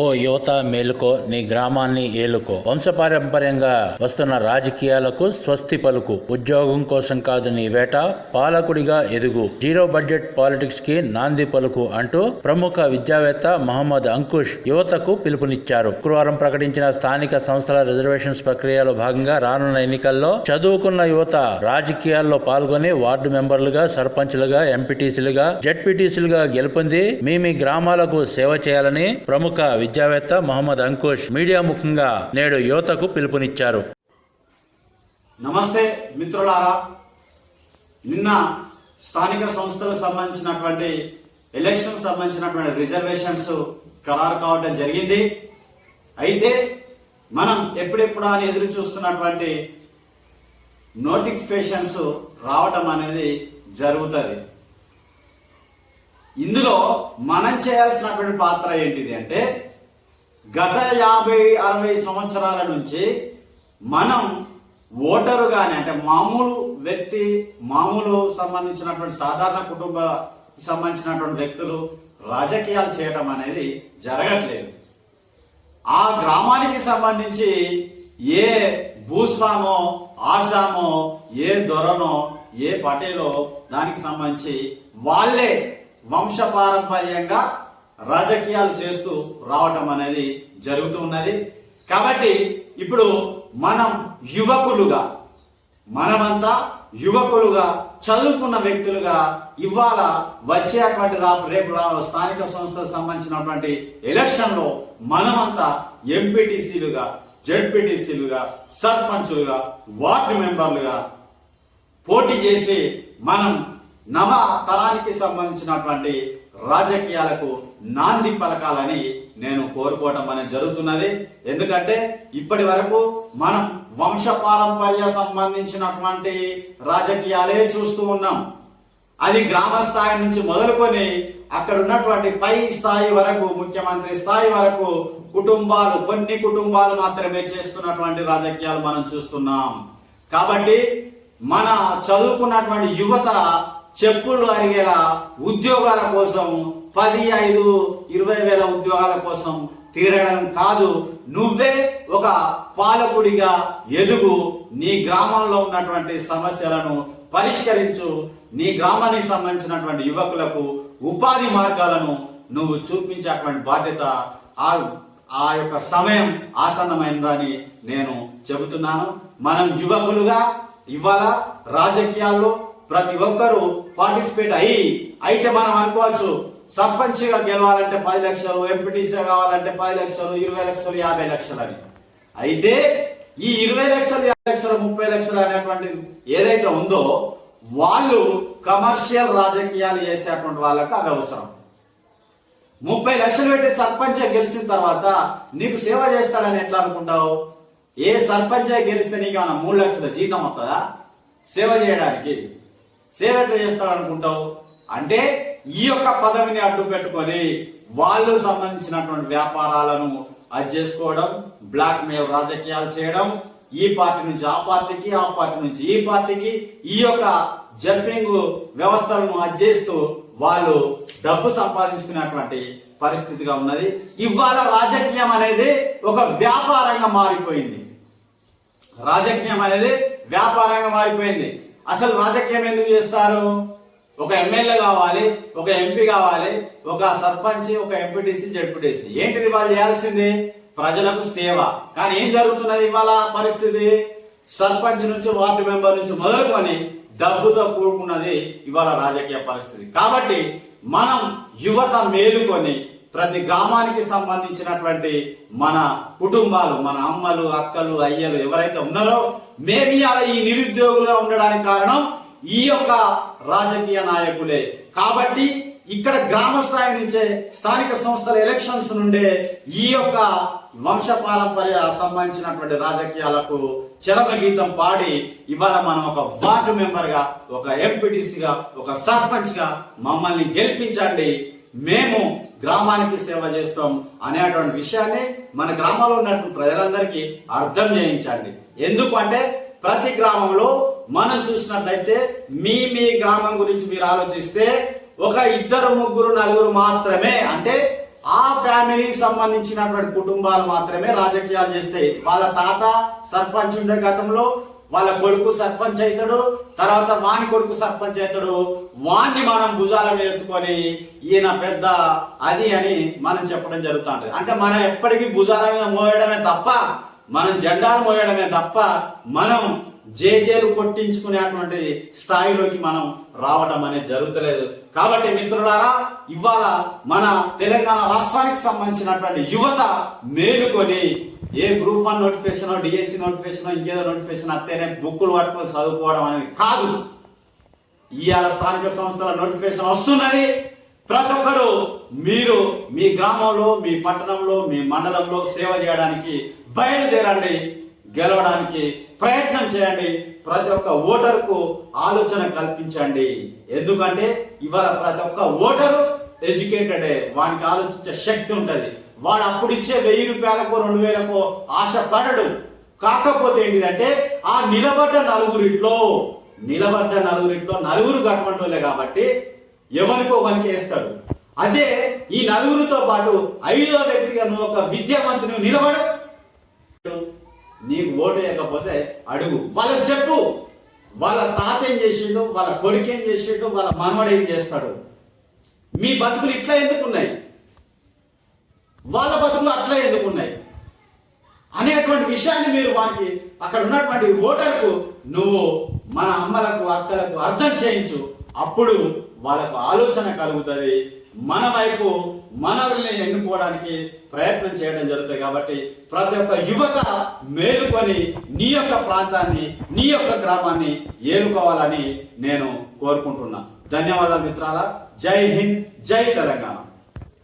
ఓ యువత మేలుకో నీ గ్రామాన్ని ఏలుకో. వంశపారంపర్యంగా వస్తున్న రాజకీయాలకు స్వస్తి పలుకు. ఉద్యోగం కోసం కాదు నీ వేట పాలకుడిగా ఎదుగు. జీరో బడ్జెట్ పాలిటిక్స్కి నాంది పలుకు అంటూ ప్రముఖ విద్యావేత్త మహమ్మద్ అంకుష్ యువతకు పిలుపునిచ్చారు. శుక్రవారం ప్రకటించిన స్థానిక సంస్థల రిజర్వేషన్స్ ప్రక్రియలో భాగంగా రానున్న ఎన్నికల్లో చదువుకున్న యువత రాజకీయాల్లో పాల్గొని వార్డు మెంబర్లుగా సర్పంచ్లుగా ఎంపీటీసీలుగా జెడ్పీటీసీలుగా గెలుపొంది మీ మీ గ్రామాలకు సేవ చేయాలని ప్రముఖ విద్యావేత్త మహమ్మద్ అంకుష్ మీడియా ముఖంగా నేడు యువతకు పిలుపునిచ్చారు. నమస్తే మిత్రులారా. నిన్న స్థానిక సంస్థలకు సంబంధించినటువంటి ఎలక్షన్ సంబంధించినటువంటి రిజర్వేషన్స్ ఖరారు కావడం జరిగింది. అయితే మనం ఎప్పుడెప్పుడు అని ఎదురు చూస్తున్నటువంటి నోటిఫికేషన్స్ రావటం అనేది జరుగుతుంది. ఇందులో మనం చేయాల్సినటువంటి పాత్ర ఏంటిది అంటే గత యాభై అరవై సంవత్సరాల నుంచి మనం ఓటరుగానే అంటే మామూలు వ్యక్తి మామూలు సంబంధించినటువంటి సాధారణ కుటుంబ సంబంధించినటువంటి వ్యక్తులు రాజకీయాలు చేయటం అనేది జరగట్లేదు. ఆ గ్రామానికి సంబంధించి ఏ భూస్వామో ఆసామో ఏ దొరనో ఏ పటేలో దానికి సంబంధించి వాళ్ళే వంశపారంపర్యంగా రాజకీయాలు చేస్తూ రావటం అనేది జరుగుతూ ఉన్నది. కాబట్టి ఇప్పుడు మనం యువకులుగా మనమంతా యువకులుగా చదువుకున్న వ్యక్తులుగా ఇవాళ వచ్చేటువంటి రా రేపు రా స్థానిక సంస్థకు సంబంధించినటువంటి ఎలక్షన్లో మనమంతా ఎంపీటీసీలుగా జెడ్పీటీసీలుగా సర్పంచులుగా వార్డు మెంబర్లుగా పోటీ చేసి మనం నవ తరానికి సంబంధించినటువంటి రాజకీయాలకు నాంది పలకాలని నేను కోరుకోవటం అనేది జరుగుతున్నది. ఎందుకంటే ఇప్పటి వరకు మనం వంశ పారంపర్య సంబంధించినటువంటి రాజకీయాలే చూస్తూ ఉన్నాం. అది గ్రామ స్థాయి నుంచి మొదలుకొని అక్కడ ఉన్నటువంటి పై స్థాయి వరకు ముఖ్యమంత్రి స్థాయి వరకు కుటుంబాలు కొన్ని కుటుంబాలు మాత్రమే చేస్తున్నటువంటి రాజకీయాలు మనం చూస్తున్నాం. కాబట్టి మన చదువుకున్నటువంటి యువత చెప్పులు అరిగేలా ఉద్యోగాల కోసం పది ఐదు ఇరవై వేల ఉద్యోగాల కోసం తీరడం కాదు. నువ్వే ఒక పాలకుడిగా ఎదుగు. నీ గ్రామంలో ఉన్నటువంటి సమస్యలను పరిష్కరించు. నీ గ్రామానికి సంబంధించినటువంటి యువకులకు ఉపాధి మార్గాలను నువ్వు చూపించేటువంటి బాధ్యత ఆ ఆ యొక్క సమయం ఆసన్నమైందని నేను చెబుతున్నాను. మనం యువకులుగా ఇవాళ రాజకీయాల్లో ప్రతి ఒక్కరూ పార్టిసిపేట్ అయ్యి అయితే మనం అనుకోవచ్చు సర్పంచ్గా గెలవాలంటే పది లక్షలు ఎంపీటీసీ కావాలంటే పది లక్షలు ఇరవై లక్షలు యాభై లక్షలు అని అయితే ఈ ఇరవై లక్షలు యాభై లక్షలు ముప్పై లక్షలు అనేటువంటి ఏదైతే ఉందో వాళ్ళు కమర్షియల్ రాజకీయాలు చేసేటువంటి వాళ్ళకి అది అవసరం. ముప్పై లక్షలు పెట్టి సర్పంచ్ గెలిచిన తర్వాత నీకు సేవ చేస్తాడని ఎట్లా అనుకుంటావు? ఏ సర్పంచ్ గెలిస్తే నీకు ఏమన్నా మూడు లక్షల జీతం వస్తుందా? సేవ చేయడానికి. సేవ ఎట్లా చేస్తాను అనుకుంటావు అంటే ఈ యొక్క పదవిని అడ్డు పెట్టుకొని వాళ్ళు సంబంధించినటువంటి వ్యాపారాలను అది చేసుకోవడం బ్లాక్ మెయిల్ రాజకీయాలు చేయడం ఈ పార్టీ నుంచి ఆ పార్టీకి ఆ పార్టీ నుంచి ఈ పార్టీకి ఈ యొక్క జంపింగ్ వ్యవస్థలను అది చేస్తూ వాళ్ళు డబ్బు సంపాదించుకునేటువంటి పరిస్థితిగా ఉన్నది. ఇవాళ రాజకీయం అనేది ఒక వ్యాపారంగా మారిపోయింది. రాజకీయం అనేది వ్యాపారంగా మారిపోయింది. అసలు రాజకీయం ఎందుకు చేస్తారు? ఒక ఎమ్మెల్యే కావాలి ఒక ఎంపీ కావాలి ఒక సర్పంచ్ ఒక ఎంపీటీసీ జడ్పీటీసీ. ఏంటిది వాళ్ళు చేయాల్సింది? ప్రజలకు సేవ. కానీ ఏం జరుగుతున్నది ఇవాళ పరిస్థితి? సర్పంచ్ నుంచి వార్డు మెంబర్ నుంచి మొదలుకొని డబ్బుతో కూడుకున్నది ఇవాళ రాజకీయ పరిస్థితి. కాబట్టి మనం యువత మేలుకొని ప్రతి గ్రామానికి సంబంధించినటువంటి మన కుటుంబాలు మన అమ్మలు అక్కలు అయ్యలు ఎవరైతే ఉన్నారో మేబీ అలా ఈ నిరుద్యోగులుగా ఉండడానికి కారణం ఈ యొక్క రాజకీయ నాయకులే. కాబట్టి ఇక్కడ గ్రామ స్థాయి నుంచే స్థానిక సంస్థల ఎలక్షన్స్ నుండే ఈ యొక్క వంశపారంపర్య సంబంధించినటువంటి రాజకీయాలకు చరమగీతం పాడి ఇవాళ మనం ఒక వార్డు మెంబర్గా ఒక ఎంపీటీసీగా ఒక సర్పంచ్గా మమ్మల్ని గెలిపించండి. మేము గ్రామానికి సేవ చేస్తాం అనేటువంటి విషయాన్ని మన గ్రామంలో ఉన్నటువంటి ప్రజలందరికీ అర్థం చేయించండి. ఎందుకు అంటే ప్రతి గ్రామంలో మనం చూసినట్లయితే మీ మీ గ్రామం గురించి మీరు ఆలోచిస్తే ఒక ఇద్దరు ముగ్గురు నలుగురు మాత్రమే అంటే ఆ ఫ్యామిలీ సంబంధించినటువంటి కుటుంబాలు మాత్రమే రాజకీయాలు చేస్తాయి వాళ్ళ తాత సర్పంచ్ ఉండే గతంలో వాళ్ళ కొడుకు సర్పంచ్ అవుతాడు తర్వాత వాని కొడుకు సర్పంచ్ అవుతాడు. వాణ్ణి మనం భుజాల మీద ఎత్తుకొని ఈయన పెద్ద అది అని మనం చెప్పడం జరుగుతుంది అంటే మనం ఎప్పటికీ భుజాల మీద మోయడమే తప్ప మనం జెండాను మోయడమే తప్ప మనం జేజేలు కొట్టించుకునేటువంటి స్థాయిలోకి మనం రావడం అనేది జరుగుతలేదు. కాబట్టి మిత్రులారా ఇవాళ మన తెలంగాణ రాష్ట్రానికి సంబంధించినటువంటి యువత మేలుకొని ఏ group one notification DSC notification ఇంకేదో నోటిఫికేషన్ అత్తేనే బుక్కులు పట్టుకొని చదువుకోవడం అనేది కాదు. ఇవాళ స్థానిక సంస్థల నోటిఫికేషన్ వస్తున్నది. ప్రతి ఒక్కరు మీరు మీ గ్రామంలో మీ పట్టణంలో మీ మండలంలో సేవ చేయడానికి బయలుదేరండి. గెలవడానికి ప్రయత్నం చేయండి. ప్రతి ఒక్క ఓటర్కు ఆలోచన కల్పించండి. ఎందుకంటే ఇవాళ ప్రతి ఒక్క ఓటరు ఎడ్యుకేటెడే. వానికి ఆలోచించే శక్తి ఉంటుంది. వాడు అప్పుడు ఇచ్చే వెయ్యి రూపాయలకు రెండు వేలకో ఆశపడడు. కాకపోతే ఏంటిదంటే ఆ నిలబడ్డ నలుగురిట్లో నిలబడ్డ నలుగురిట్లో నలుగురు కట్టుకుంటోలే కాబట్టి ఎవరికో వానికి వేస్తాడు. అదే ఈ నలుగురితో పాటు ఐదో వ్యక్తిగా నువ్వు ఒక విద్యావంతుని నిలబడు. నీకు ఓటు వేయకపోతే అడుగు. వాళ్ళకి చెప్పు. వాళ్ళ తాత ఏం చేసిండు? వాళ్ళ కొడుకు ఏం చేసిండు? వాళ్ళ మనవడు ఏం చేస్తాడు? మీ బతుకులు ఇట్లా ఎందుకున్నాయి వాళ్ళ బతుకులు అట్లా ఎందుకున్నాయి అనేటువంటి విషయాన్ని మీరు వారికి అక్కడ ఉన్నటువంటి ఓటర్కు నువ్వు మన అమ్మలకు అక్కలకు అర్థం చేయించు. అప్పుడు వాళ్ళకు ఆలోచన కలుగుతుంది. మన వైపు మనల్ని ఎన్నుకోవడానికి ప్రయత్నం చేయడం జరుగుతుంది కాబట్టి ప్రతి ఒక్క యువత మేలుకొని నీ యొక్క ప్రాంతాన్ని నీ యొక్క గ్రామాన్ని ఏలుకోవాలని నేను కోరుకుంటున్నా. ధన్యవాదాలు మిత్రాల. జై హింద్ జై తెలంగాణ.